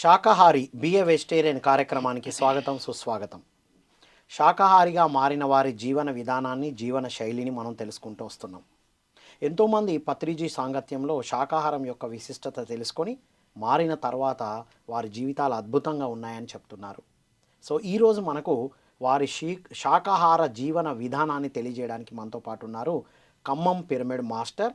శాకాహారి be a vegetarian కార్యక్రమానికి స్వాగతం సుస్వాగతం. శాకాహారిగా మారిన వారి జీవన విధానాన్ని జీవన శైలిని మనం తెలుసుకుంటూ వస్తున్నాం. ఎంతోమంది పత్రిజీ సాంగత్యంలో శాకాహారం యొక్క విశిష్టత తెలుసుకొని మారిన తర్వాత వారి జీవితాలు అద్భుతంగా ఉన్నాయని చెప్తున్నారు. సో ఈరోజు మనకు వారి షీ శాకాహార జీవన విధానాన్ని తెలియజేయడానికి మనతో పాటు ఉన్నారు ఖమ్మం పిరమిడ్ మాస్టర్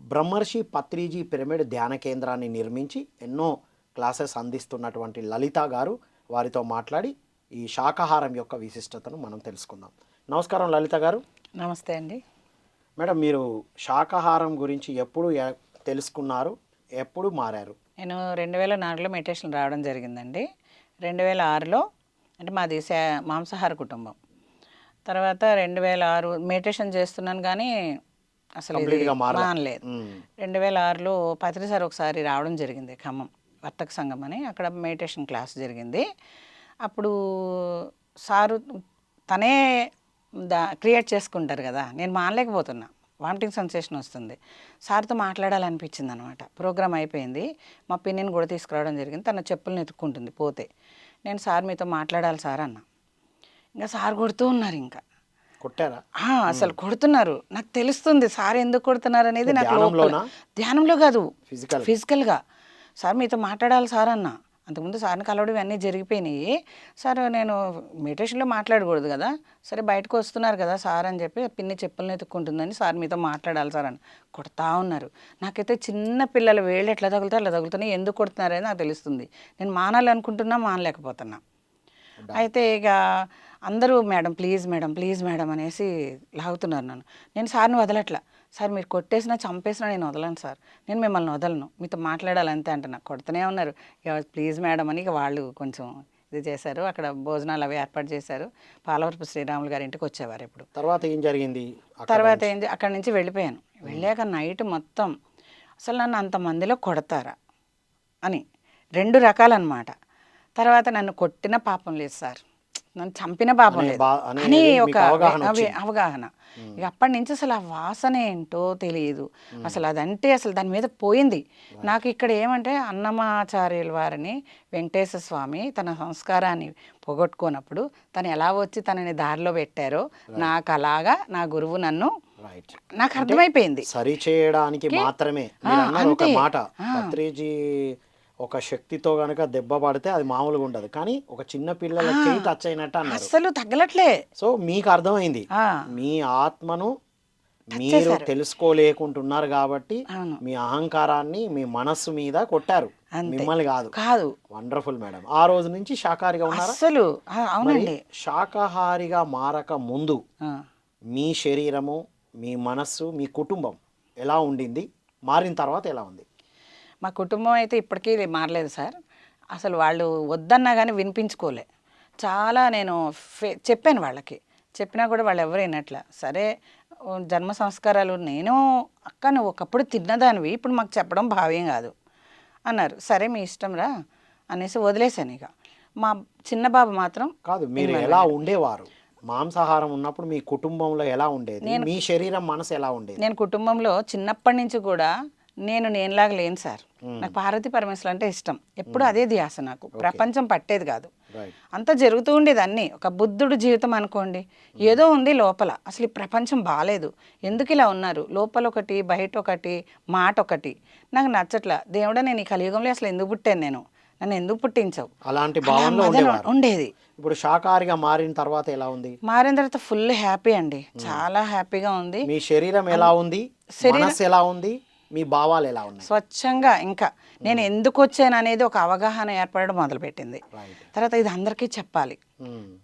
బ్రహ్మర్షి పత్రిజీ పిరమిడ్ ధ్యాన కేంద్రాన్ని నిర్మించి ఎన్నో క్లాసెస్ అందిస్తున్నటువంటి లలిత గారు వారితో మాట్లాడి ఈ శాకాహారం యొక్క విశిష్టతను మనం తెలుసుకుందాం. నమస్కారం లలిత గారు. నమస్తే అండి. మేడం మీరు శాకాహారం గురించి ఎప్పుడు తెలుసుకున్నారు? ఎప్పుడు మారారు? నేను రెండు వేల నాలుగులో మెడిటేషన్ రావడం జరిగిందండి. రెండు వేల ఆరులో అంటే మాది శా- మాంసాహార కుటుంబం. తర్వాత రెండు వేల ఆరు మెడిటేషన్ చేస్తున్నాను కానీ అసలు. మానలేదు. రెండు వేల ఆరులో పత్రి సార్ ఒకసారి రావడం జరిగింది ఖమ్మం. వర్తక సంఘం అని అక్కడ మెడిటేషన్ క్లాస్ జరిగింది. అప్పుడు సారు తనే దా క్రియేట్ చేసుకుంటారు కదా నేను మానలేకపోతున్నా వామిటింగ్ సెన్సేషన్ వస్తుంది. సార్తో మాట్లాడాలనిపించింది అనమాట ప్రోగ్రామ్ అయిపోయింది మా పిన్నిని కూడా తీసుకురావడం జరిగింది తన చెప్పులను ఎత్తుక్కుంటుంది పోతే. నేను సార్ మీతో మాట్లాడాలి సార్ అన్న. ఇంకా సార్ కొడుతూ ఉన్నారు ఇంకా. కొట్టారా? అసలు కొడుతున్నారు. నాకు తెలుస్తుంది సార్ ఎందుకు కొడుతున్నారు అనేది నాకు? ధ్యానంలో కాదు ఫిజికల్ ఫిజికల్గా సార్ మీతో మాట్లాడాలి సార్ అన్న. అంతకుముందు సార్ని కలవడం ఇవన్నీ జరిగిపోయినాయి. సార్ నేను మెడిటేషన్లో మాట్లాడకూడదు కదా. సరే బయటకు వస్తున్నారు కదా సార్ అని చెప్పి పిన్ని చెప్పులను ఎత్తుక్కుంటుందని సార్ మీతో మాట్లాడాలి సార్ అని కొడతా ఉన్నారు. నాకైతే చిన్న పిల్లల వేళ్ళు ఎట్లా తగులుతాయి అట్లా తగులుతున్నాయి. ఎందుకు కొడుతున్నారని నాకు తెలుస్తుంది. నేను మానాలనుకుంటున్నా మానలేకపోతున్నా. అయితే ఇక అందరూ madam please madam please madam అనేసి లాగుతున్నారు నన్ను. నేను సార్ని వదలట్లా. సార్ మీరు కొట్టేసినా చంపేసినా నేను వదలను సార్. నేను మిమ్మల్ని వదలను. మీతో మాట్లాడాలి అంతే అంటున్నా. కొడుతూనే ఉన్నారు. ఇక ప్లీజ్ మేడం అని ఇక వాళ్ళు కొంచెం ఇది చేశారు. అక్కడ భోజనాలు అవి ఏర్పాటు చేశారు. పాలవరపు శ్రీరాములు గారి ఇంటికి వచ్చేవారు ఇప్పుడు. తర్వాత ఏం జరిగింది తర్వాత ఏం అక్కడి నుంచి వెళ్ళిపోయాను. వెళ్ళాక నైట్ మొత్తం అసలు నన్ను అంతమందిలో కొడతారా? అని రెండు రకాలన్నమాట. తర్వాత నన్ను కొట్టిన పాపం లేదు సార్. నన్ను చంపిన పాపం అనే ఒక అవగాహన ఇక అప్పటి నుంచి అసలు ఆ వాసన ఏంటో తెలియదు. అసలు అదంటే అసలు దాని మీద పోయింది. నాకు ఇక్కడ ఏమంటే అన్నమాచార్యుల వారిని వెంకటేశ్వర స్వామి తన సంస్కారాన్ని పోగొట్టుకున్నప్పుడు తను ఎలా వచ్చి తనని దారిలో పెట్టారో నాకు అలాగా నా గురువు నన్ను నాకు అర్థమైపోయింది. సరి చేయడానికి మాత్రమే. మాట. పత్రిజీ ఒక శక్తితో గనక దెబ్బ పడితే అది మామూలుగా ఉండదు. కానీ ఒక చిన్న పిల్లల చేయి టచ్ అయినట్టు అన్నారు. అస్సలు తగ్గలట్లే సో మీకు అర్థమైంది. మీ ఆత్మను మీరు తెలుసుకోలేకుంటున్నారు కాబట్టి మీ అహంకారాన్ని మీ మనస్సు మీద కొట్టారు. మిమ్మల్ని కాదు. కాదు. వండర్ఫుల్ మేడం ఆ రోజు నుంచి శాకాహారిగా ఉన్నారా? మరి అవునండి. శాకాహారిగా మారక ముందు మీ శరీరము మీ మనస్సు మీ కుటుంబం ఎలా ఉండింది? మారిన తర్వాత ఎలా ఉంది? మా కుటుంబం అయితే ఇప్పటికీ మారలేదు సార్. అసలు వాళ్ళు వద్దన్నా కానీ వినిపించుకోలే. చాలా నేను ఫే చెప్పాను వాళ్ళకి. చెప్పినా కూడా వాళ్ళు ఎవరు వినట్లా. సరే జన్మ సంస్కారాలు నేను అక్క నువ్వు ఒకప్పుడు తిన్నదానివి ఇప్పుడు మాకు చెప్పడం భావ్యం కాదు. అన్నారు. సరే మీ ఇష్టం రా అనేసి వదిలేశాను ఇక. మా చిన్న బాబు మాత్రం కాదు మీరు ఎలా ఉండేవారు? మాంసాహారం ఉన్నప్పుడు మీ కుటుంబంలో ఎలా ఉండేది? మీ శరీరం మనసు ఎలా ఉండేది? నేను కుటుంబంలో చిన్నప్పటి నుంచి కూడా నేను నేనులాగా లేను సార్. నాకు పార్వతీ పరమేశ్వరు అంటే ఇష్టం. ఎప్పుడు అదే ధ్యాస నాకు. ప్రపంచం పట్టేది కాదు. అంతా జరుగుతూ ఉండేది అన్నీ. ఒక బుద్ధుడు జీవితం అనుకోండి. ఏదో ఉంది లోపల. అసలు ఈ ప్రపంచం బాగాలేదు ఎందుకు ఇలా ఉన్నారు? లోపల ఒకటి బయట ఒకటి మాట ఒకటి. నాకు నచ్చట్లా. దేవుడా నేను ఈ కలియుగంలో అసలు ఎందుకు పుట్టాను నేను? నన్ను ఎందుకు పుట్టించావు? అలాంటి భావనలో ఉండేది. ఇప్పుడు శాకాహారిగా మారిన తర్వాత ఎలా ఉంది? మారిన తర్వాత ఫుల్ హ్యాపీ అండి. చాలా హ్యాపీగా ఉంది. మీ శరీరం ఎలా ఉంది? మనసు ఎలా ఉంది? మీ భావాలు ఎలా ఉన్నాయి? స్వచ్ఛంగా ఇంకా నేను ఎందుకు వచ్చాను అనేది ఒక అవగాహన ఏర్పడడం మొదలుపెట్టింది. తర్వాత ఇది అందరికీ చెప్పాలి.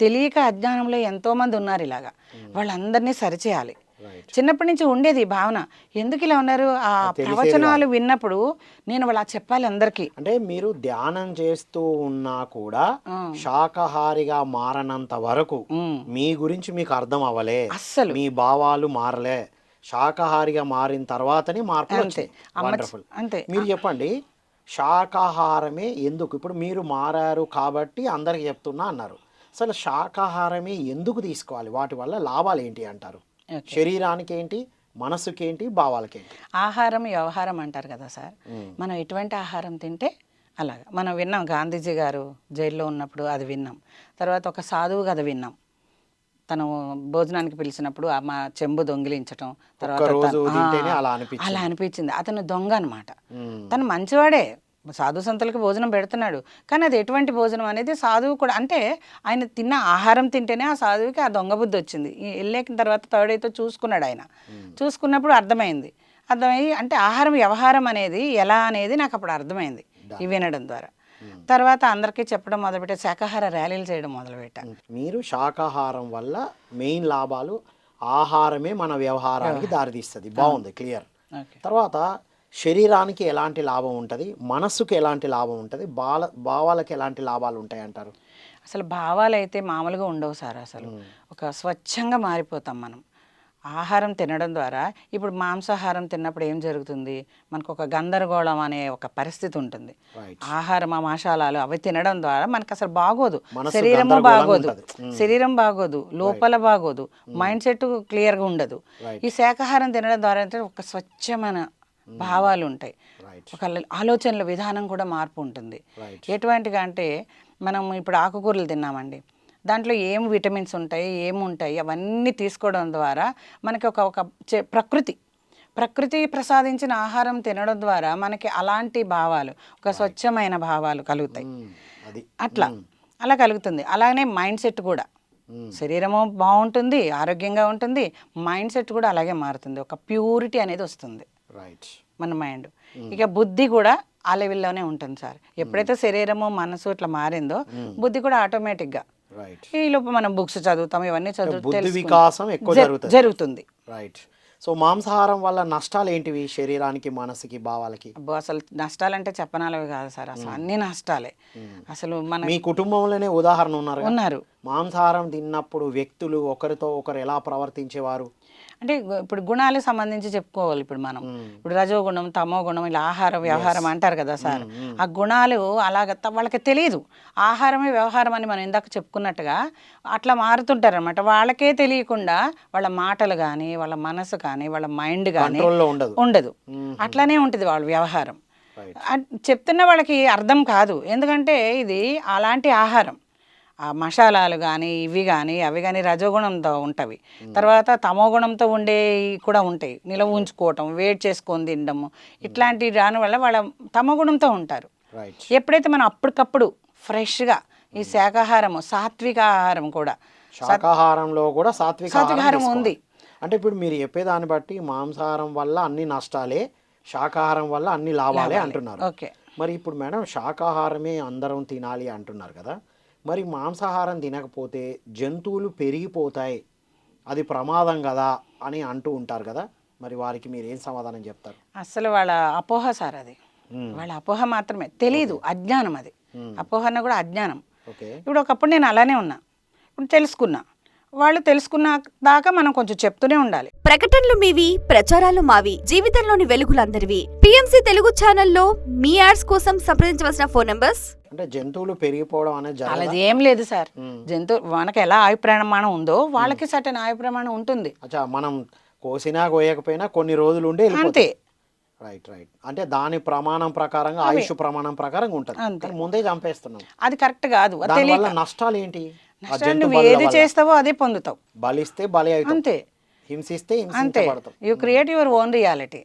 తెలియక అజ్ఞానంలో ఎంతో మంది ఉన్నారు ఇలాగా. వాళ్ళందరినీ సరిచేయాలి. చిన్నప్పటి నుంచి ఉండేది భావన. ఎందుకు ఇలా ఉన్నారు? ఆ ప్రవచనాలు విన్నప్పుడు నేను అలా చెప్పాలి అందరికీ. అంటే మీరు ధ్యానం చేస్తూ ఉన్నా కూడా శాకాహారిగా మారనంత వరకు. మీ గురించి మీకు అర్థం అవ్వలే. అస్సలు. మీ భావాలు మారలే. శాకాహారిగా మారిన తర్వాతనే మార్పులు అంతే. వండర్ఫుల్ అంతే. మీరు చెప్పండి శాకాహారమే ఎందుకు? ఇప్పుడు మీరు మారారు కాబట్టి అందరికి చెప్తున్నా అన్నారు. అసలు శాకాహారమే ఎందుకు తీసుకోవాలి? వాటి వల్ల లాభాలు ఏంటి అంటారు. శరీరానికి ఏంటి మనసుకేంటి? భావాలకేంటి? ఆహారం వ్యవహారం అంటారు కదా సార్. మనం ఎటువంటి ఆహారం తింటే అలాగా. మనం విన్నాం గాంధీజీ గారు జైల్లో ఉన్నప్పుడు అది విన్నాం. తర్వాత ఒక సాధువు కథ విన్నాం. తను భోజనానికి పిలిచినప్పుడు ఆ మా చెంబు దొంగిలించటం తర్వాత అలా అనిపించింది. అతను దొంగ అనమాట. తను మంచివాడే. సాధు సంతులకు భోజనం పెడుతున్నాడు. కానీ అది ఎటువంటి భోజనం అనేది సాధువు కూడా అంటే ఆయన తిన్న ఆహారం తింటేనే ఆ సాధువుకి ఆ దొంగ బుద్ధి వచ్చింది. వెళ్ళేకిన తర్వాత థర్డ్ చూసుకున్నాడు ఆయన. చూసుకున్నప్పుడు అర్థమైంది. అర్థమయ్యి అంటే ఆహారం వ్యవహారం అనేది ఎలా అనేది నాకు అప్పుడు అర్థమైంది ఇవి వినడం ద్వారా. తర్వాత అందరికీ చెప్పడం మొదలుపెట్టే శాకాహార ర్యాలీలు చేయడం మొదలుపెట్టాను మీరు శాకాహారం వల్ల మెయిన్ లాభాలు ఆహారమే మన వ్యవహారానికి దారితీస్తుంది. బాగుంది క్లియర్. తర్వాత శరీరానికి ఎలాంటి లాభం ఉంటుంది? మనస్సుకు ఎలాంటి లాభం ఉంటుంది? బాల భావాలకు ఎలాంటి లాభాలు ఉంటాయి అంటారు అసలు భావాలు అయితే మామూలుగా ఉండవు సార్ అసలు. ఒక స్వచ్ఛంగా మారిపోతాం మనం. ఆహారం తినడం ద్వారా ఇప్పుడు మాంసాహారం తిన్నప్పుడు ఏం జరుగుతుంది? మనకు ఒక గందరగోళం అనే ఒక పరిస్థితి ఉంటుంది. ఆహారం ఆ మసాలాలు అవి తినడం ద్వారా మనకు అసలు బాగోదు శరీరము బాగోదు. శరీరం బాగోదు. లోపల బాగోదు. మైండ్ సెట్ క్లియర్గా ఉండదు. ఈ శాకాహారం తినడం ద్వారా అంటే ఒక స్వచ్ఛమైన భావాలు ఉంటాయి. ఒక ఆలోచనల విధానం కూడా మార్పు ఉంటుంది. ఎటువంటిగా అంటే మనం ఇప్పుడు ఆకుకూరలు తిన్నామండి. దాంట్లో ఏం విటమిన్స్ ఉంటాయి ఏముంటాయి అవన్నీ తీసుకోవడం ద్వారా మనకి ఒక ఒక చె- ప్రకృతి ప్రకృతి ప్రసాదించిన ఆహారం తినడం ద్వారా మనకి అలాంటి భావాలు ఒక స్వచ్ఛమైన భావాలు కలుగుతాయి. అట్లా. అలా కలుగుతుంది. అలానే మైండ్ సెట్ కూడా. శరీరము బాగుంటుంది ఆరోగ్యంగా ఉంటుంది మైండ్ సెట్ కూడా అలాగే మారుతుంది. ఒక ప్యూరిటీ అనేది వస్తుంది. రైట్ మన మైండ్. ఇక బుద్ధి కూడా ఆ లెవెల్లోనే ఉంటుంది సార్. ఎప్పుడైతే శరీరము మనసు ఇట్లా మారిందో బుద్ధి కూడా ఆటోమేటిక్గా ఈ లోపు మనం బుక్స్ చదువుతాం ఇవన్నీ చదువు బుద్ధి తెలుసుకుంటాం. వికాసం ఎక్కువ జరుగుతుంది. జరుగుతుంది. రైట్ సో మాంసాహారం వల్ల నష్టాలు ఏంటివి? శరీరానికి మనసుకి భావాలకి? అబ్బో అసలు నష్టాలంటే చెప్పనాలవి కాదు సార్. అసలు అన్ని నష్టాలే. అసలు మన మీ కుటుంబంలోనే ఉదాహరణ ఉన్నారు ఉన్నారు. మాంసాహారం తిన్నప్పుడు వ్యక్తులు ఒకరితో ఒకరు ఎలా ప్రవర్తించేవారు? అంటే ఇప్పుడు గుణాలకు సంబంధించి చెప్పుకోవాలి ఇప్పుడు మనం. ఇప్పుడు రజో గుణం తమో గుణం ఇలా ఆహారం వ్యవహారం అంటారు కదా సార్. ఆ గుణాలు అలాగ వాళ్ళకి తెలియదు ఆహారమే వ్యవహారం అని మనం ఇందాక చెప్పుకున్నట్టుగా అట్లా మారుతుంటారు అనమాట వాళ్ళకే తెలియకుండా వాళ్ళ మాటలు కానీ వాళ్ళ మనసు కానీ వాళ్ళ మైండ్ కానీ ఉండదు. అట్లానే ఉంటుంది వాళ్ళ వ్యవహారం. చెప్తున్న వాళ్ళకి అర్థం కాదు. ఎందుకంటే ఇది అలాంటి ఆహారం. మసాలాలు కానీ ఇవి కానీ అవి కానీ రజోగుణంతో ఉంటవి. తర్వాత తమో గుణంతో ఉండే కూడా ఉంటాయి. నిలవ ఉంచుకోవటం వేడి చేసుకొని తినడము ఇట్లాంటి దాని వల్ల వాళ్ళ తమో గుణంతో ఉంటారు. ఎప్పుడైతే మనం అప్పటికప్పుడు ఫ్రెష్గా ఈ శాకాహారము సాత్విక ఆహారం కూడా శాకాహారంలో కూడా సాత్విక సాత్వికాహారం. ఉంది. అంటే ఇప్పుడు మీరు చెప్పేదాన్ని బట్టి మాంసాహారం వల్ల అన్ని నష్టాలే శాకాహారం వల్ల అన్ని లాభాలే. అంటున్నారు. ఓకే. మరి ఇప్పుడు మేడం శాకాహారమే అందరం తినాలి అంటున్నారు కదా. మరి మాంసాహారం తినకపోతే జంతువులు పెరిగిపోతాయి. అది ప్రమాదం కదా అని అంటూ ఉంటారు కదా. మరి వారికి మీరు ఏం సమాధానం చెప్తారు? అసలు వాళ్ళ అపోహ సార్ అది. వాళ్ళ అపోహ మాత్రమే. తెలీదు అజ్ఞానం అది. అపోహ అన్న కూడా అజ్ఞానం. ఓకే. ఇప్పుడు ఒకప్పుడు నేను అలానే ఉన్నా. ఇప్పుడు తెలుసుకున్నా. వాళ్ళు తెలుసుకున్న దాకా మనం కొంచెం చెప్తూనే ఉండాలి. ప్రకటనలు మీవి ప్రచారాలు మావి జీవితంలోని వెలుగులందరివి. పిఎంసి తెలుగు ఛానల్లో మీ యాడ్స్ కోసం సంప్రదించవలసిన ఫోన్ నంబర్స్? అంటే జంతువులు పెరిగిపోవడం అనేది? అలాది ఏం లేదు సార్. జంతువు మనకి ఎలా ఆయు ప్రమాణం ఉందో వాళ్ళకి సటన్ ఆయు ప్రమాణం ఉంటుంది. అచ్చా మనం కోసినా కోయకపోయినా కొన్ని రోజులు ఉండి అంతే. Right right. అంటే దాని ప్రమాణం ప్రకారంగా ఆయుష్ ప్రమాణం ప్రకారంగా ఉంటుంది. ముందే చంపేస్తున్నాం. అది కరెక్ట్ కాదు. నష్టాలు ఏంటి? నువ్వు ఏది. చేస్తావో అదే పొందుతావు. బలిస్తే బలి అంతే. హింసిస్తే అంతే. You create your own reality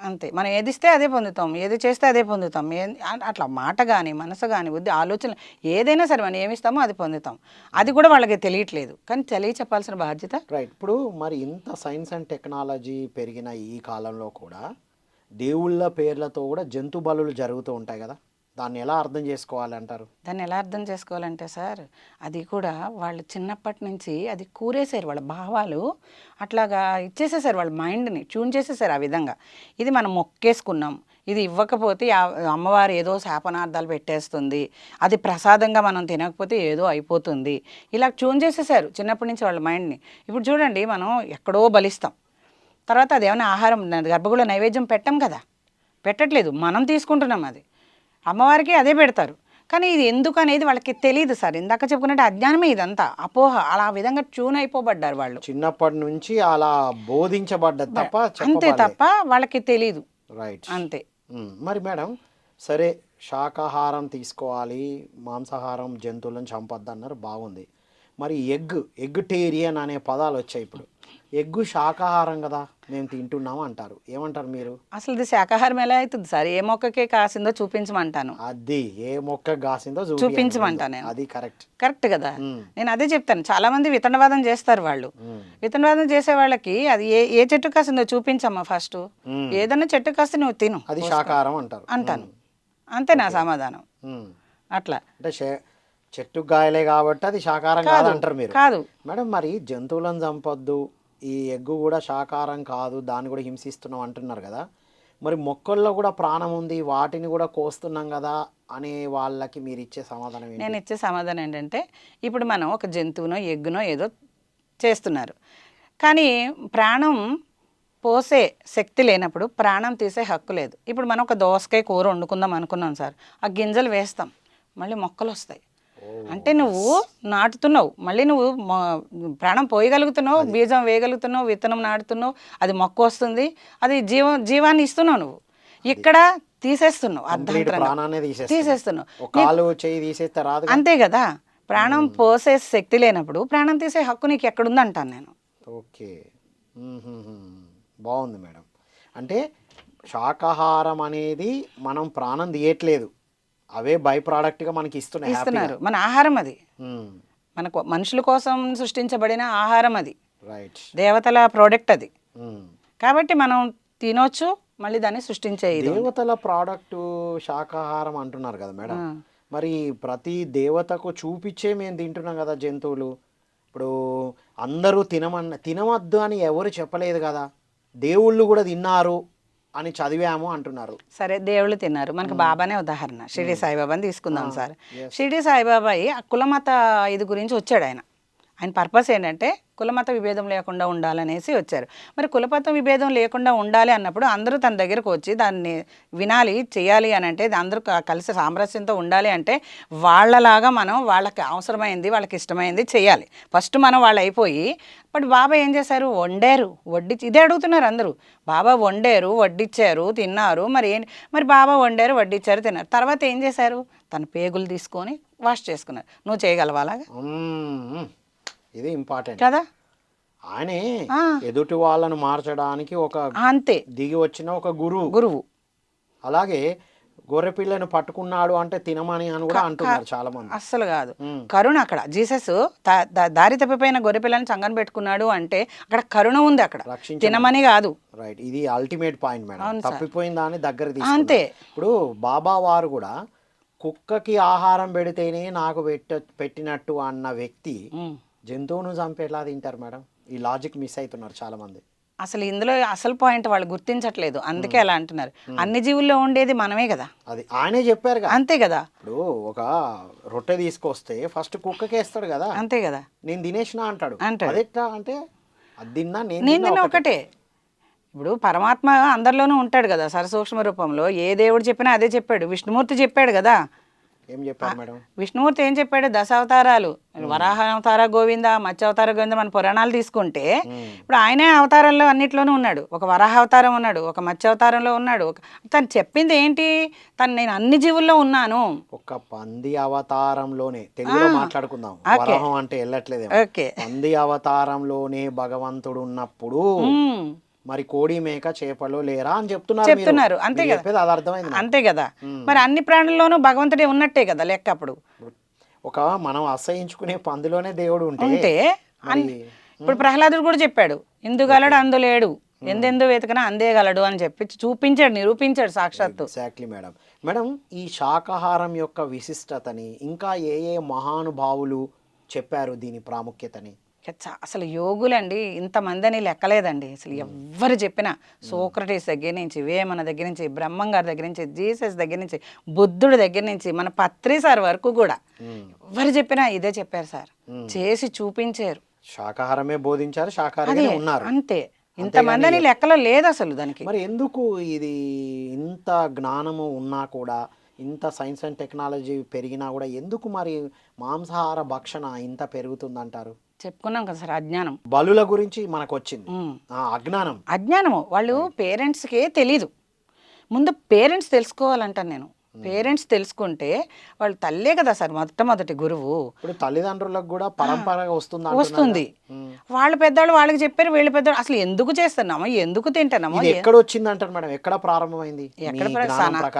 అంతే. మనం ఏది ఇస్తే అదే పొందుతాం. ఏది చేస్తే అదే పొందుతాం. అట్లా మాట కానీ మనసు కానీ బుద్ధి ఆలోచన ఏదైనా సరే మనం ఏమి ఇస్తామో అది పొందుతాం. అది కూడా వాళ్ళకి తెలియట్లేదు. కానీ తెలియ చెప్పాల్సిన బాధ్యత? రైట్ ఇప్పుడు మరి ఇంత సైన్స్ అండ్ టెక్నాలజీ పెరిగిన ఈ కాలంలో కూడా దేవుళ్ళ పేర్లతో కూడా జంతు బలులు జరుగుతూ ఉంటాయి కదా. దాన్ని ఎలా అర్థం చేసుకోవాలంటారు? దాన్ని ఎలా అర్థం చేసుకోవాలంటే సార్ అది కూడా వాళ్ళు చిన్నప్పటి నుంచి అది కూరేశారు వాళ్ళ భావాలు అట్లాగా ఇచ్చేసేసారు వాళ్ళ మైండ్ని ట్యూన్ చేసేసారు ఆ విధంగా. ఇది మనం మొక్కేసుకున్నాం. ఇది ఇవ్వకపోతే అమ్మవారు ఏదో శాపనార్థాలు పెట్టేస్తుంది. అది ప్రసాదంగా మనం తినకపోతే ఏదో అయిపోతుంది. ఇలా ట్యూన్ చేసేసారు చిన్నప్పటి నుంచి వాళ్ళ మైండ్ని. ఇప్పుడు చూడండి మనం ఎక్కడో బలిస్తాం. తర్వాత అది ఏమైనా ఆహారం గర్భగుడ నైవేద్యం పెట్టం కదా? పెట్టట్లేదు. మనం తీసుకుంటున్నాం అది. అమ్మవారికి అదే పెడతారు. కానీ ఇది ఎందుకు అనేది వాళ్ళకి తెలియదు సార్. ఇందాక చెప్పుకున్నట్టు అజ్ఞానమే ఇదంతా. అపోహ. అలా విధంగా ట్యూన్ అయిపోబడ్డారు వాళ్ళు. చిన్నప్పటి నుంచి అలా బోధించబడ్డది తప్ప అంతే. తప్ప వాళ్ళకి తెలియదు రైట్ అంతే. మరి మేడం సరే శాకాహారం తీసుకోవాలి మాంసాహారం జంతువులను చంపొద్దు అన్నారు బాగుంది. మరి ఎగ్ ఎగ్టేరియన్ అనే పదాలు వచ్చాయి ఇప్పుడు. ఎగ్గు శాకాహారం కదా మేము తింటున్నాము అంటారు. ఏమంటారు మీరు? అసలు ఇది శాకాహారం ఎలా అవుతుంది సార్? ఏ మొక్కకే కాసిందో చూపించమంటాను. అది ఏ మొక్క గాసిందో చూపియండి చూపించమంటా ముందు. నేను. అది కరెక్ట్. కరెక్ట్ కదా? నేను అదే చెప్తాను. చాలా మంది విత్తనవాదం చేస్తారు వాళ్ళు. విత్తనవాదం చేసే వాళ్ళకి అది ఏ ఏ చెట్టు కాసిందో చూపించమ్మా ఫస్ట్. ఏదైనా చెట్టు కాస్తే నువ్వు తిను. అది శాకాహారం అంటారు. అంటాను. అంతే నా సమాధానం. అట్లా. అంటే చెట్టు గాయలే కాబట్టి అది శాకాహారం కాదు అంటారు మీరు. కాదు. మేడం మరి జంతువులను చంపొద్దు ఈ ఎగ్గు కూడా శాకాహారం కాదు దాన్ని కూడా హింసిస్తున్నాం అంటున్నారు కదా. మరి మొక్కల్లో కూడా ప్రాణం ఉంది వాటిని కూడా కోస్తున్నాం కదా అనే వాళ్ళకి మీరు ఇచ్చే సమాధానం నేను ఇచ్చే సమాధానం ఏంటంటే ఇప్పుడు మనం ఒక జంతువునో ఎగ్గునో ఏదో చేస్తున్నారు. కానీ ప్రాణం పోసే శక్తి లేనప్పుడు ప్రాణం తీసే హక్కు లేదు. ఇప్పుడు మనం ఒక దోసకాయ కూర వండుకుందాం అనుకున్నాం సార్. ఆ గింజలు వేస్తాం. మళ్ళీ మొక్కలు వస్తాయి. అంటే నువ్వు నాటుతున్నావు. మళ్ళీ నువ్వు ప్రాణం పోయగలుగుతున్నావు బీజం వేయగలుగుతున్నావు విత్తనం నాటుతున్నావు అది మొక్క వస్తుంది అది జీవ జీవాన్ని ఇస్తున్నావు నువ్వు. ఇక్కడ తీసేస్తున్నావు తీసేస్తున్నాం తీసేస్తున్నావు. అంతే కదా? ప్రాణం పోసే శక్తి లేనప్పుడు ప్రాణం తీసే హక్కు నీకు ఎక్కడుంది అంటాను నేను. ఓకే. బాగుంది మేడం. అంటే శాకాహారం అనేది మనం ప్రాణం తీయట్లేదు. అవే బై ప్రోడక్ట్గా మనకి ఇస్తున్నాయి ఇస్తున్నారు. మన ఆహారం అది. మనకు మనుషుల కోసం సృష్టించబడిన ఆహారం అది. రైట్ దేవతల ప్రోడక్ట్ అది. కాబట్టి మనం తినొచ్చు మళ్ళీ దాన్ని సృష్టించే. దేవతల ప్రోడక్ట్ శాకాహారం అంటున్నారు కదా మేడం. మరి ప్రతి దేవతకు చూపించే మేము తింటున్నాం కదా జంతువులు. ఇప్పుడు అందరూ తినమన్న తినవద్దు అని ఎవరు చెప్పలేదు కదా. దేవుళ్ళు కూడా తిన్నారు. అని చదివాము అంటున్నారు. సరే దేవుళ్ళు తిన్నారు. మనకు బాబానే ఉదాహరణ. షిరిడి సాయిబాబాని తీసుకుందాం సార్. షిరిడి సాయిబాబాయి కులమత ఇది గురించి వచ్చాడు ఆయన. ఆయన పర్పస్ ఏంటంటే కులమత విభేదం లేకుండా ఉండాలనేసి వచ్చారు. మరి కులమత విభేదం లేకుండా ఉండాలి అన్నప్పుడు అందరూ తన దగ్గరకు వచ్చి దాన్ని వినాలి చేయాలి అని అంటే అందరూ కలిసి సామరస్యంతో ఉండాలి అంటే వాళ్ళలాగా మనం వాళ్ళకి అవసరమైంది వాళ్ళకి ఇష్టమైంది చేయాలి. ఫస్ట్ మనం వాళ్ళు అయిపోయి బట్ బాబా ఏం చేశారు? వండారు. వడ్డిచ్చి ఇదే అడుగుతున్నారు అందరూ. బాబా వండారు వడ్డిచ్చారు తిన్నారు. మరి ఏం మరి బాబా వండారు వడ్డిచ్చారు తిన్నారు. తర్వాత ఏం చేశారు? తన పేగులు తీసుకొని వాష్ చేసుకున్నారు. నువ్వు చేయగలవా అలాగా? ఇది ఇంపార్టెంట్ కదా? ఆయనే. ఎదుటి వాళ్ళను మార్చడానికి ఒక అంతే. దిగి వచ్చిన ఒక గురువు. గురువు. అలాగే గొర్రెపిల్లను పట్టుకున్నాడు అంటే తినమని అని కూడా అంటున్నారు చాలా మంది అస్సలు కాదు. కరుణ అక్కడ. జీసస్ దారి తప్పిపోయిన గొర్రె పిల్లని సంగం పెట్టుకున్నాడు అంటే అక్కడ కరుణ ఉంది అక్కడ. తినమని కాదు. రైట్ ఇది అల్టిమేట్ పాయింట్ మేడం. తప్పిపోయిన దాన్ని దగ్గర అంతే. ఇప్పుడు బాబా వారు కూడా కుక్కకి ఆహారం పెడితేనే నాకు పెట్ట పెట్టినట్టు అన్న వ్యక్తి. జంతువును చంపి ఎట్లా తింటారు మేడం. ఈ లాజిక్ మిస్ అవుతున్నారు చాలా మంది అసలు ఇందులో అసలు పాయింట్ వాళ్ళు గుర్తించట్లేదు. అందుకే అలా అంటున్నారు. అన్ని జీవుల్లో ఉండేది మనమే కదా. అది ఆయనే చెప్పారు అంతే కదా. ఇప్పుడు ఒక రొట్టె తీసుకొస్తే ఫస్ట్ కుక్కకి వేస్తాడు కదా. అంతే కదా. నేను తినేసిన అంటాడు. అదెట్లా అంటే అది తిన్నా నేను. ఒకటే. ఇప్పుడు పరమాత్మ అందరిలోనూ ఉంటాడు కదా సరసూక్ష్మ రూపంలో. ఏ దేవుడు చెప్పినా అదే చెప్పాడు. విష్ణుమూర్తి చెప్పాడు కదా. ఏం చెప్పారు మేడం? విష్ణుమూర్తి ఏం చెప్పాడు? దశావతారాలు. వరాహ అవతార గోవింద మత్స్య అవతార గోవింద మన పురాణాలు తీసుకుంటే ఇప్పుడు ఆయనే అవతారాల్లో అన్నిట్లోనూ ఉన్నాడు. ఒక వరాహ అవతారం ఉన్నాడు ఒక మత్స్య అవతారంలో ఉన్నాడు తను చెప్పింది ఏంటి? తను నేను అన్ని జీవుల్లో ఉన్నాను. ఒక పంది అవతారంలోనే. తెలుగులో మాట్లాడుకుందాం. వరహం అంటే వెళ్ళట్లేదేమో. ఓకే. పంది అవతారంలోనే భగవంతుడు ఉన్నప్పుడు. మరి కోడి మేక చేపలు లేరా అని చెప్తున్నారు. చెప్తున్నారు. అంతే కదా. అది అర్థమైంది. అంతే కదా. మరి అన్ని ప్రాణుల్లోనూ భగవంతుడే ఉన్నట్టే కదా లెక్క అప్పుడు. ఒక మనం అసహించుకునే పందిలోనే దేవుడు ఉంటే ఇప్పుడు ప్రహ్లాదుడు కూడా చెప్పాడు ఇందుగలడు అందులేడు ఎందెందు వెతకనా అందేగలడు అని చెప్పి చూపించాడు నిరూపించాడు సాక్షాత్తు. ఎగ్జాక్ట్లీ మేడం మేడం ఈ శాకాహారం యొక్క విశిష్టతని ఇంకా ఏ ఏ మహానుభావులు చెప్పారు దీని ప్రాముఖ్యతని? అసలు యోగులండి ఇంతమంది అని లెక్కలేదండి. అసలు ఎవ్వరు చెప్పినా సోక్రటీస్ దగ్గర నుంచి వేమన దగ్గర నుంచి బ్రహ్మం గారి దగ్గర నుంచి జీసస్ దగ్గర నుంచి బుద్ధుడి దగ్గర నుంచి మన పత్రి సార్ వరకు కూడా ఎవరు చెప్పినా ఇదే చెప్పారు సార్. చేసి చూపించారు. శాకాహారమే బోధించారు శాకాహారమే ఉన్నారు. అంతే. ఇంతమంది అని లెక్కలో లేదు అసలు దానికి. మరి ఎందుకు ఇది ఇంత జ్ఞానము ఉన్నా కూడా ఇంత సైన్స్ అండ్ టెక్నాలజీ పెరిగినా కూడా ఎందుకు మరి మాంసాహార భక్షణ ఇంత పెరుగుతుందంటారు? చెప్పుకున్నాం కదా సార్ అజ్ఞానం. బలుల గురించి మనకు వచ్చింది అజ్ఞానం. అజ్ఞానము. వాళ్ళు పేరెంట్స్కే తెలీదు. ముందు పేరెంట్స్ తెలుసుకోవాలంటాను నేను. పేరెంట్స్ తెలుసుకుంటే వాళ్ళు తల్లే కదా సార్ మొట్టమొదటి గురువు. ఇప్పుడు తల్లిదండ్రులకు కూడా పరంపరగా వస్తుంది వస్తుంది. వాళ్ళ పెద్దవాళ్ళు వాళ్ళకి చెప్పారు వీళ్ళ పెద్దవాళ్ళు అసలు ఎందుకు చేస్తున్నామో ఎందుకు తింటున్నామో ఎక్కడ వచ్చింది అంటారు మేడం? ఎక్కడ ప్రారంభమైంది? ఎక్కడ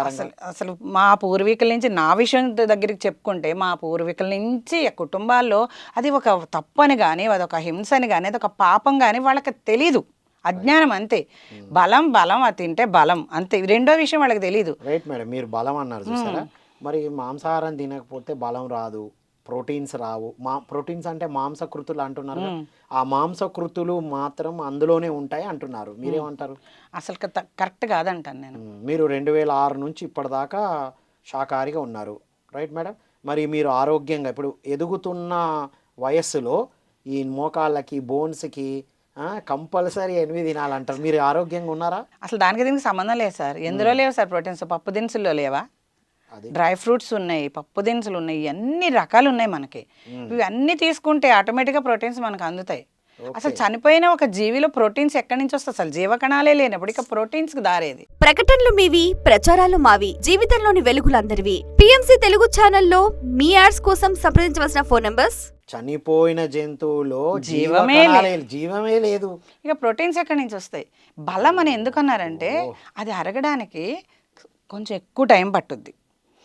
అసలు అసలు మా పూర్వీకుల నుంచి నా విషయం దగ్గరికి చెప్పుకుంటే మా పూర్వీకుల నుంచి కుటుంబాల్లో అది ఒక తప్పు అని కానీ అది ఒక హింస అని కానీ అది ఒక పాపం కానీ వాళ్ళకి తెలీదు. అజ్ఞానం అంతే. బలం బలం అది తింటే బలం. అంతే. రెండో విషయం వాళ్ళకి తెలీదు. రైట్ మేడం మీరు బలం అన్నారు చూసారా? మరి మాంసాహారం తినకపోతే బలం రాదు. ప్రోటీన్స్ రావు. మా ప్రోటీన్స్ అంటే మాంసకృతులు అంటున్నారు. ఆ మాంసకృతులు మాత్రం అందులోనే ఉంటాయి అంటున్నారు. మీరేమంటారు? అసలు కరెక్ట్ కాదంటాను నేను. మీరు రెండు వేల ఆరు నుంచి ఇప్పటిదాకా శాకాహారిగా ఉన్నారు. Right madam? మరి మీరు ఆరోగ్యంగా ఇప్పుడు ఎదుగుతున్న వయస్సులో ఈ మోకాళ్ళకి బోన్స్కి కంపల్సరీ ఎనిమిది తినాలంటారు మీరు ఆరోగ్యంగా ఉన్నారా? అసలు దానికి దీనికి సంబంధం లేదు సార్. ఎందులో లేవు సార్ ప్రోటీన్స్. పప్పు దినుసుల్లో లేవా? డ్రై ఫ్రూట్స్ ఉన్నాయి పప్పు దినుసులు ఉన్నాయి అన్ని రకాలు ఉన్నాయి మనకి. ఇవి అన్నీ తీసుకుంటే ఆటోమేటిక్గా ప్రోటీన్స్ మనకు అందుతాయి. అసలు చనిపోయిన ఒక జీవిలో ప్రోటీన్స్ ఎక్కడి నుంచి వస్తాయి అసలు? జీవకణాలే లేనప్పుడు ఇక ప్రోటీన్స్కి దారేది. ప్రకటనలు మీవి ప్రచారాలు మావి జీవితంలోని వెలుగులందరివి. పిఎంసి తెలుగు ఛానల్లో మీ యాడ్స్ కోసం సంప్రదించవలసిన ఫోన్ నంబర్స్ చనిపోయిన జంతువులో జీవమే జీవమే లేదు. ఇక ప్రోటీన్స్ ఎక్కడి నుంచి వస్తాయి? బలం అని ఎందుకన్నారంటే అది అరగడానికి కొంచెం ఎక్కువ టైం పట్టుద్ది.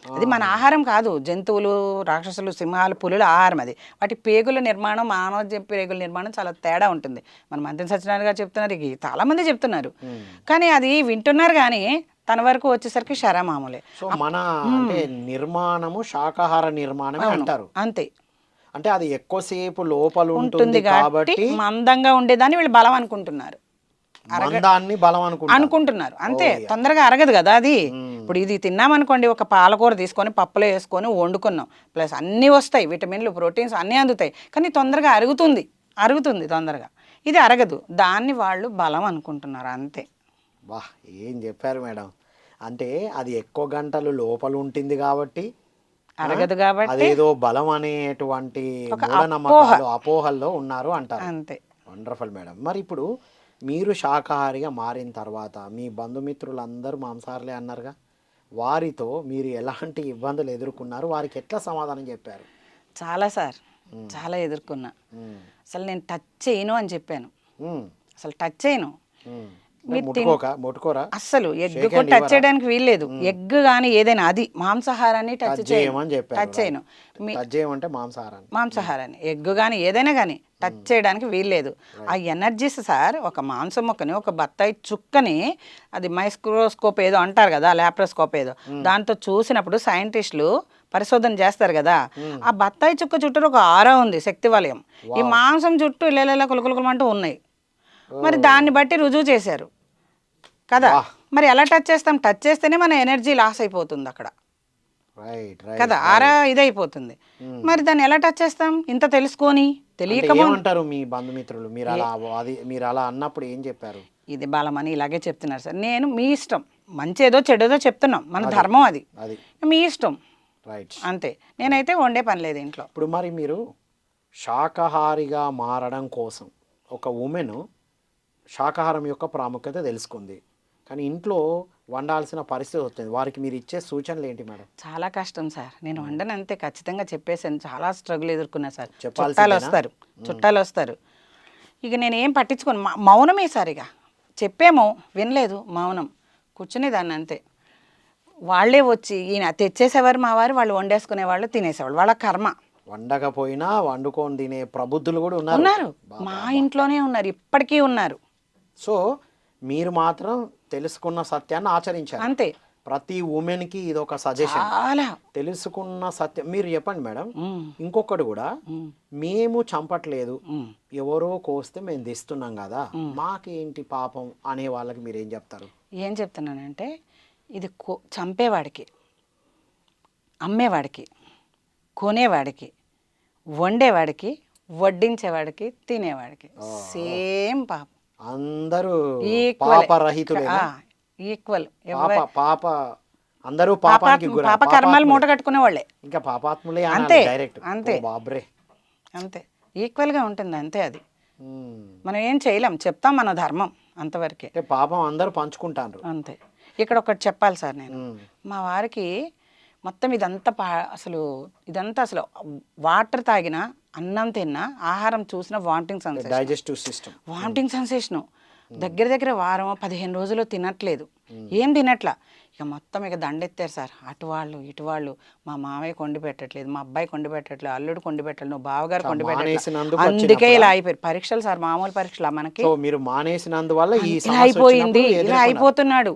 అది మన ఆహారం కాదు. జంతువులు రాక్షసులు సింహాలు పులుల ఆహారం అది. వాటి పేగుల నిర్మాణం మానవ పేగుల నిర్మాణం చాలా తేడా ఉంటుంది. మన మంత్రి సత్యనారాయణ గారు చెప్తున్నారు ఇది చాలా మంది చెప్తున్నారు. కానీ అది వింటున్నారు కానీ తన వరకు వచ్చేసరికి షరా మామూలే సో మన అంటే నిర్మాణము శాకాహార నిర్మాణమే అంటారు. అంతే. అంటే అది ఎక్కువసేపు లోపల ఉంటుంది కాబట్టి మందంగా ఉండేదాన్ని వీళ్ళు బలం అనుకుంటున్నారు. మందాన్ని బలం అనుకుంటున్నారు. అంతే. తొందరగా అరగదు కదా అది. ఇప్పుడు ఇది తిన్నామనుకోండి ఒక పాలకూర తీసుకొని పప్పులో వేసుకొని వండుకున్నాం. ప్లస్ అన్నీ వస్తాయి. విటమిన్లు ప్రోటీన్స్ అన్నీ అందుతాయి. కానీ తొందరగా అరుగుతుంది. అరుగుతుంది తొందరగా. ఇది అరగదు. దాన్ని వాళ్ళు బలం అనుకుంటున్నారు. అంతే. వా ఏం చెప్పారు మేడం? అంటే అది ఎక్కువ గంటలు లోపల ఉంటుంది కాబట్టి అరగదు కాబట్టి అదేదో బలం అనేటువంటి మూఢనమ్మకాలు అపోహల్లో ఉన్నారు అంటారు. అంతే. వండర్ఫుల్ మేడం మరి ఇప్పుడు మీరు శాకాహారిగా మారిన తర్వాత మీ బంధుమిత్రులందరూ మాంసాహారులే అన్నారుగా? వారితో మీరు ఎలాంటి ఇబ్బందులు ఎదుర్కొన్నారు? వారికి ఎట్లా సమాధానం చెప్పారు? చాలా సార్. చాలా ఎదుర్కొన్నా. అసలు నేను టచ్ చేయను అని చెప్పాను. అసలు టచ్ చేయను. ముట్టుకోక? ముట్టుకోరా? అస్సలు ఎగ్ కూడా టచ్? చేయడానికి వీల్లేదు. ఎగ్ కానీ ఏదైనా అది మాంసాహారాన్ని టచ్ టచ్ చేయమని చెప్పారు టచ్ చేయను. మీ టచ్ చేయమంటే మాంసాహారాన్ని. మాంసాహారాన్ని. ఎగ్ కానీ ఏదైనా కానీ టచ్ చేయడానికి వీల్లేదు. ఆ ఎనర్జీస్ సార్ ఒక మాంసం మొక్కని ఒక బత్తాయి చుక్కని అది మైక్రోస్కోప్ ఏదో అంటారు కదా లాప్రోస్కోప్ ఏదో. దాంతో చూసినప్పుడు సైంటిస్టులు పరిశోధన చేస్తారు కదా ఆ బత్తాయి చుక్క చుట్టూ ఒక ఆరా ఉంది శక్తి వలయం. ఈ మాంసం చుట్టూ ఇళ్ళ కులకులకులమంటూ ఉన్నాయి మరి దాన్ని బట్టి రుజువు చేశారు కదా? మరి ఎలా టచ్ చేస్తాం? టచ్ చేస్తేనే మన ఎనర్జీ లాస్ అయిపోతుంది అక్కడ. కదా? ఆరా ఇదైపోతుంది. మరి దాన్ని ఎలా టచ్ చేస్తాం? ఇంత తెలుసుకొని తెలియక అంటే ఏమంటారు మీ బంధుమిత్రులు? మీరు అలా అది మీరు అలా అన్నప్పుడు ఏం చెప్పారు? ఇది బలమని ఇలాగే చెప్తున్నారు సార్. నేను మీ ఇష్టం. మంచేదో చెడేదో చెప్తున్నాం. మన ధర్మం అది. అది. మీ ఇష్టం. రైట్. అంతే. నేనైతే వండే పని లేదు ఇంట్లో. ఇప్పుడు మరి మీరు శాకాహారిగా మారడం కోసం ఒక ఉమెన్ శాకాహారం యొక్క ప్రాముఖ్యత తెలుసుకుంది. కానీ ఇంట్లో వండాల్సిన పరిస్థితి వస్తుంది. వారికి మీరు ఇచ్చే సూచనలు ఏంటి మేడం? చాలా కష్టం సార్. నేను వండను అంతే ఖచ్చితంగా చెప్పేసాను చాలా స్ట్రగుల్ ఎదుర్కొన్నా సార్? చుట్టాలు వస్తారు. చుట్టాలు వస్తారు. ఇక నేను ఏం పట్టించుకోను. మౌనమే సార్ ఇక. చెప్పేమో వినలేదు మౌనం. కూర్చునే దాన్ని అంతే. వాళ్ళే వచ్చి ఈయన తెచ్చేసేవారు మా వారు వాళ్ళు వండేసుకునేవాళ్ళు తినేసేవాళ్ళు. వాళ్ళ కర్మ. వండకపోయినా వండుకొని తినే ప్రబుద్ధులు కూడా ఉన్నారు. ఉన్నారు. మా ఇంట్లోనే ఉన్నారు. ఇప్పటికీ ఉన్నారు. సో మీరు మాత్రం తెలుసుకున్న సత్యాన్ని ఆచరించారు. అంతే. ప్రతి ఉమెన్కి ఇది ఒక సజెషన్ తెలుసుకున్న సత్యం. మీరు చెప్పండి మేడం. ఇంకొకటి కూడా మేము. చంపట్లేదు. ఎవరో కోస్తే మేము తెస్తున్నాం కదా. మాకేంటి పాపం అనే వాళ్ళకి మీరు ఏం చెప్తారు? ఏం చెప్తున్నానంటే ఇది కో చంపేవాడికి అమ్మేవాడికి కొనేవాడికి వండేవాడికి వడ్డించేవాడికి తినేవాడికి. సేమ్ పాపం. అందరూ ఈక్వల్ పాపరహితులేనా? ఈక్వల్ పాప పాప అందరూ పాప పాపానికి పాప కర్మాలు మూట కట్టుకునే వాళ్ళే. ఇంకా పాపాత్ములే అంతే, డైరెక్ట్ అంతే. బాబ్రే. అంతే. ఈక్వల్గా ఉంటుంది అంతే అది. మనం ఏం చేయలేం చెప్తాం మన ధర్మం అంతవరకే. పాపం అందరూ పంచుకుంటారు అంతే. ఇక్కడ ఒకటి చెప్పాలి సార్ నేను. మా వారికి మొత్తం ఇదంతా పా అసలు ఇదంతా అసలు వాటర్ తాగినా అన్నం తిన్నా ఆహారం చూసిన vomiting sensation digestive system vomiting sensation దగ్గర దగ్గర వారం పదిహేను రోజులు తినట్లేదు. ఏం తినట్లా? ఇక మొత్తం ఇక దండెత్తారు సార్. అటు వాళ్ళు ఇటు వాళ్ళు. మా మామయ్య కొండి పెట్టట్లేదు మా అబ్బాయి కొండి పెట్టట్లేదు అల్లుడు కొండి పెట్టలేదు నువ్వు బావగారు కొండి పెట్టట్లేదు. అందుకే ఇలా అయిపోయారు. పరీక్షలు సార్ మామూలు పరీక్షలు మనకి. మీరు మానేసినందువల్ల ఈ ఇలా అయిపోయింది. ఇలా. అయిపోతున్నాడు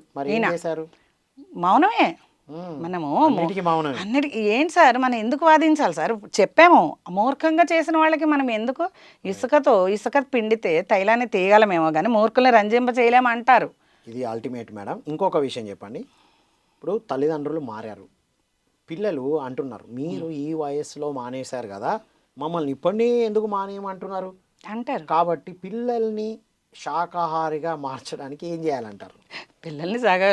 మౌనమే. మనము అన్నిటికీ. అన్నిటికీ ఏంటి సార్? మనం ఎందుకు వాదించాలి సార్? చెప్పాము. మూర్ఖంగా చేసిన వాళ్ళకి మనం ఎందుకు ఇసుకతో ఇసుక పిండితే తైలాన్ని తీయగలమేమో కానీ మూర్ఖుల్ని రంజింప చేయలేము అంటారు ఇది అల్టిమేట్ మేడం ఇంకొక విషయం చెప్పండి. ఇప్పుడు తల్లిదండ్రులు మారారు. పిల్లలు అంటున్నారు మీరు ఈ వయస్సులో మానేశారు కదా మమ్మల్ని ఇప్పటి ఎందుకు మానేయమంటున్నారు? అంటారు. కాబట్టి పిల్లల్ని శాకాహారిగా మార్చడానికి ఏం చేయాలంటారు? పిల్లల్ని సాగా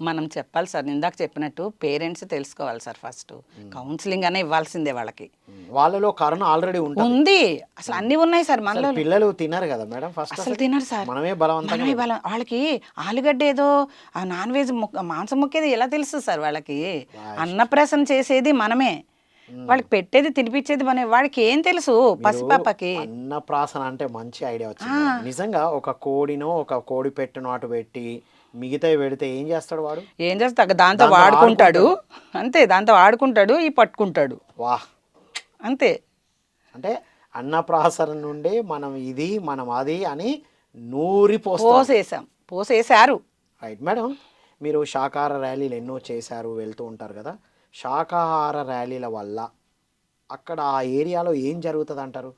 మనం చెప్పాలి సార్ ఇందాక చెప్పినట్టు పేరెంట్స్ తెలుసుకోవాలి సార్ ఫస్ట్. కౌన్సిలింగ్ అనే ఇవ్వాల్సిందే వాళ్ళకి. వాళ్ళలో కరుణ ఆల్రెడీ ఉంటుంది. ఉంది. అసలు అన్ని ఉన్నాయి సార్ మనలో పిల్లలు తినరు కదా మేడం ఫస్ట్ అసలు తినరు సార్. మనమే బలవంతంగా మనమే బలం. వాళ్ళకి ఆలుగడ్డ ఏదో ఆ నాన్ వెజ్ మాంసం ముక్కేది ఎలా తెలుస్తుంది సార్ వాళ్ళకి? అన్నప్రాసన చేసేది మనమే. వాళ్ళకి పెట్టేది తినిపించేది మనమే వాడికి ఏం తెలుసు? పసిపాపకి. అన్నప్రాసన అంటే మంచి ఐడియా వచ్చింది. నిజంగా ఒక కోడినో ఒక కోడి పెట్టునో అటు పెట్టి మిగతావి పెడితే ఏం చేస్తాడు వాడు? ఏం చేస్తా దాంతో వాడుకుంటాడు. అంతే దాంతో వాడుకుంటాడు ఈ పట్టుకుంటాడు. వాహ్. అంతే. అంటే అన్నప్రాసన నుండి మనం ఇది మనం అది అని నూరి పోసేసాం. పోసేసారు రైట్ మేడం మీరు శాకాహార ర్యాలీలు ఎన్నో చేశారు వెళ్తూ ఉంటారు కదా. శాకాహార ర్యాలీల వల్ల అక్కడ ఆ ఏరియాలో ఏం జరుగుతుంది అంటారు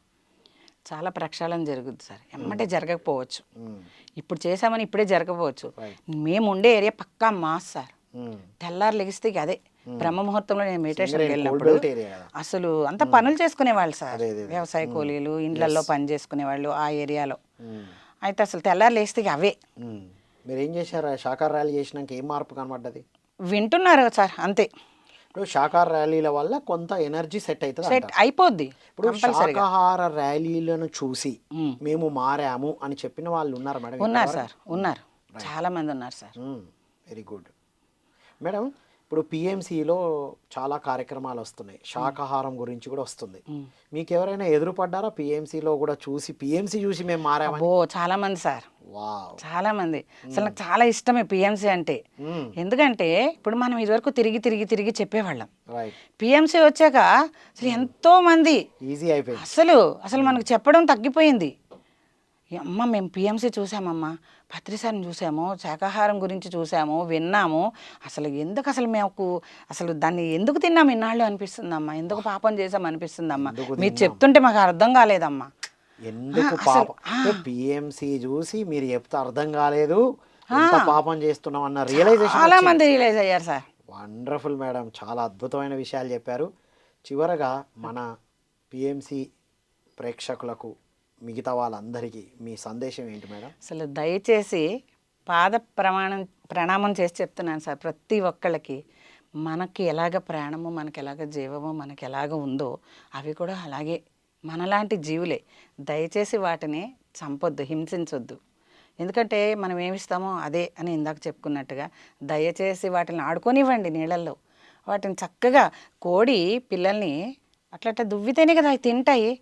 చాలా ప్రక్షాళన జరుగుద్ది సార్. ఎమ్మటే జరగకపోవచ్చు. ఇప్పుడు చేసామని ఇప్పుడే జరగకపోవచ్చు. మేము ఉండే ఏరియా పక్కా మాస్ సార్. తెల్లారు లెగిస్తే అదే. బ్రహ్మ ముహూర్తంలో నేను మెడిటేషన్కి సింగరేణి వెళ్ళినప్పుడు. అసలు అంత పనులు చేసుకునేవాళ్ళు సార్. అదే, అదే, అదే. వ్యవసాయ కూలీలు ఇండ్లలో పని చేసుకునేవాళ్ళు ఆ ఏరియాలో. అయితే అసలు తెల్లారు లేస్తే అవే. మీరు ఏం చేశారు శాకాహార ర్యాలీ చేసినాక ఏం మార్పు కనబడ్డది? వింటున్నారు సార్ అంతే. ఇప్పుడు శాకాహార ర్యాలీల వల్ల కొంత ఎనర్జీ సెట్ అవుతుంది సెట్. అయిపోద్ది ఇప్పుడు శాకాహార ర్యాలీలను చూసి మ్మ్. మేము మారాము అని చెప్పిన వాళ్ళు ఉన్నారు మేడం ఉన్నారు సార్ ఉన్నారు. చాలా మంది ఉన్నారు సార్. వెరీ గుడ్ మేడం ఇప్పుడు పిఎంసిలో చాలా కార్యక్రమాలు వస్తున్నాయి. శాకాహారం గురించి కూడా వస్తుంది. మీకు ఎవరైనా ఎదురుపడ్డారా పిఎంసిలో కూడా చూసి పిఎంసి చూసి మేము మారామని? అబ్బో చాలా మంది సార్. వావ్. చాలా మంది అసలు నాకు చాలా ఇష్టమే పిఎంసీ అంటే. ఎందుకంటే ఇప్పుడు మనం ఇదివరకు తిరిగి తిరిగి తిరిగి చెప్పేవాళ్ళం. పిఎంసీ వచ్చాక అసలు ఎంతో మంది ఈజీ అయిపోయింది. అసలు అసలు మనకు చెప్పడం తగ్గిపోయింది. అమ్మ మేము పిఎంసీ చూసామమ్మా. పత్రిసారిని చూసాము శాకాహారం గురించి చూసాము విన్నాము. అసలు ఎందుకు అసలు మేము అసలు దాన్ని ఎందుకు తిన్నాం ఇన్నాళ్ళు అనిపిస్తుందమ్మా? ఎందుకు పాపం చేసాం అనిపిస్తుందమ్మా? మీరు చెప్తుంటే మాకు అర్థం కాలేదమ్మా. ఎందుకు పాపం? పిఎంసి చూసి మీరు చెప్తే అర్థం కాలేదు. పాపం చేస్తున్నాం అన్న రియలైజేషన్ చాలా మంది రియలైజ్ అయ్యారు సార్. వండర్ఫుల్ మేడం చాలా అద్భుతమైన విషయాలు చెప్పారు. చివరగా మన పిఎంసి ప్రేక్షకులకు మిగతా వాళ్ళందరికీ మీ సందేశం ఏంటి మేడం? అసలు దయచేసి పాద ప్రమాణం ప్రణామం చేసి చెప్తున్నాను సార్. ప్రతి ఒక్కళ్ళకి మనకి ఎలాగ ప్రాణము మనకి ఎలాగ జీవము మనకి ఎలాగ ఉందో అవి కూడా అలాగే మనలాంటి జీవులే. దయచేసి వాటిని చంపొద్దు హింసించొద్దు. ఎందుకంటే మనం ఏమిస్తామో అదే అని ఇందాక చెప్పుకున్నట్టుగా దయచేసి వాటిని ఆడుకొనివ్వండి నీళ్ళల్లో. వాటిని చక్కగా కోడి పిల్లల్ని అట్లా అట్లా దువ్వితేనే కదా అవి తింటాయి.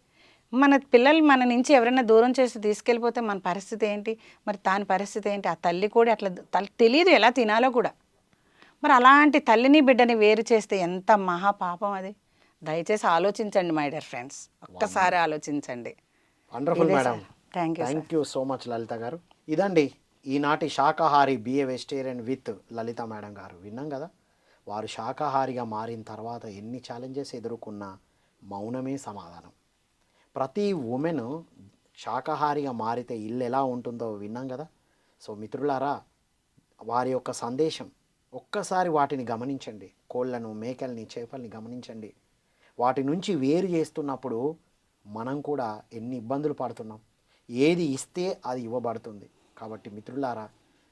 మన పిల్లలు మన నుంచి ఎవరైనా దూరం చేసి తీసుకెళ్ళిపోతే మన పరిస్థితి ఏంటి? మరి దాని పరిస్థితి ఏంటి? ఆ తల్లి కూడా అట్లా తల్లి తెలియదు ఎలా తినాలో కూడా. మరి అలాంటి తల్లిని బిడ్డని వేరు చేస్తే ఎంత మహా పాపం అది. దయచేసి ఆలోచించండి మై డియర్ ఫ్రెండ్స్. ఒక్కసారి ఆలోచించండి. Wonderful madam. Thank you, thank you so much Lalitha garu. ఇదండి ఈనాటి శాకాహారి be a vegetarian with Lalitha madam garu. విన్నాం కదా? వారు శాకాహారిగా మారిన తర్వాత ఎన్ని ఛాలెంజెస్ ఎదుర్కొన్నా మౌనమే సమాధానం. ప్రతి ఉమెన్ శాకాహారిగా మారితే ఇల్లు ఎలా ఉంటుందో విన్నాం కదా. సో మిత్రులారా వారి యొక్క సందేశం ఒక్కసారి వాటిని గమనించండి. కోళ్ళను మేకల్ని చేపల్ని గమనించండి. వాటి నుంచి వేరు చేస్తున్నప్పుడు మనం కూడా ఎన్ని ఇబ్బందులు పడుతున్నాం. ఏది ఇస్తే అది ఇవ్వబడుతుంది. కాబట్టి మిత్రులారా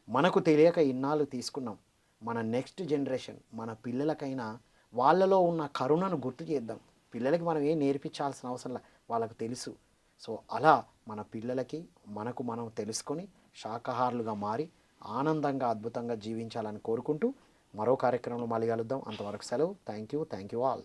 మనకు తెలియక ఇన్నాళ్ళు తీసుకున్నాం. మన నెక్స్ట్ జనరేషన్ మన పిల్లలకైనా వాళ్ళలో ఉన్న కరుణను గుర్తు చేద్దాం. పిల్లలకి మనం ఏం నేర్పించాల్సిన అవసరం లేదు వాళ్ళకు తెలుసు. సో అలా మన పిల్లలకి మనకు మనం తెలుసుకొని శాకాహారులుగా మారి ఆనందంగా అద్భుతంగా జీవించాలని కోరుకుంటూ మరో కార్యక్రమంలో మళ్ళీ కలుద్దాం. అంతవరకు సెలవు. Thank you thank you all